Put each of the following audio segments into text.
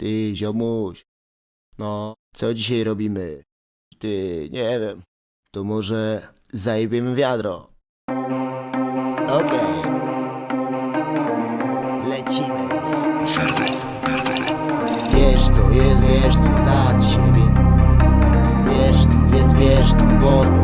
Ty, ziomuś. No, co dzisiaj robimy? Ty, nie wiem. To może zajebiemy wiadro. Okej. Lecimy. Wiesz to jest, wiesz co dla ciebie. Wiesz to, więc bierz to, bo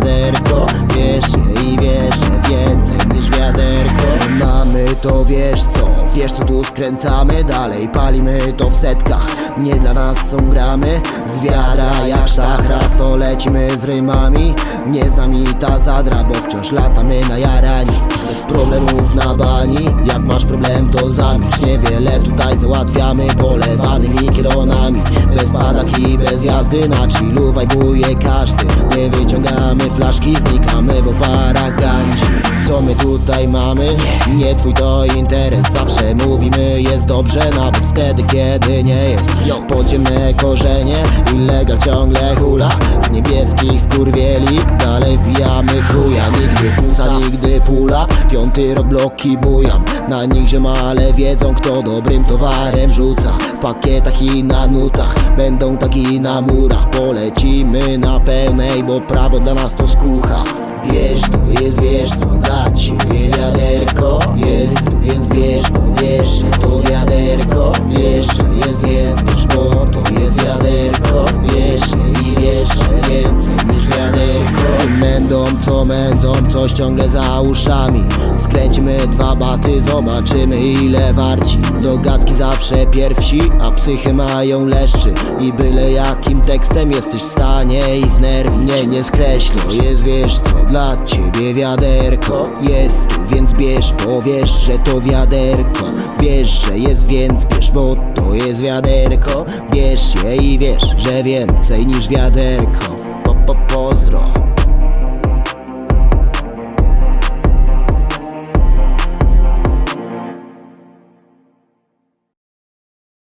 wiaderko. Wiesz je i wiesz, że więcej niż wiaderko. Mamy to, wiesz co, wiesz co tu skręcamy? Dalej palimy to w setkach, nie dla nas są gramy. Z wiadra jak sztach, raz to lecimy z rymami. Nie z nami ta zadra, bo wciąż latamy na jarani. Bez problemów na bani, jak masz to zamilcz Niewiele tutaj załatwiamy polewanymi kielonami Bez padaki, bez jazdy na chillu wajbuje każdy. Nie wyciągamy flaszki, znikamy w oparach gandzi Co my tutaj mamy? Nie twój to interes Zawsze mówimy jest dobrze, nawet wtedy kiedy nie jest. Podziemne korzenie, illegal ciągle hula. W niebieskich skurwieli, dalej wbijamy chuja. Nigdy płuca, nigdy pula Piąty rok bloki bujam. Na nich zioma, ale wiedzą kto dobrym towarem rzuca. W pakietach i na nutach Będą tagi na murach Polecimy na pełnej, bo prawo dla nas to skucha. Wiesz, to jest, wiesz co Co mędzą, coś ciągle za uszami. Skręcimy dwa baty, zobaczymy ile warci. Do gadki zawsze pierwsi, a psychy mają leszczy. I byle jakim tekstem jesteś w stanie i w nerwi Nie, nie skreślę, jest wiesz co dla ciebie wiaderko. Jest tu, więc bierz, bo wiesz, że to wiaderko. Wiesz, że jest, więc bierz, bo to jest wiaderko. Bierz je i wiesz, że więcej niż wiaderko. Po, po, Pozdro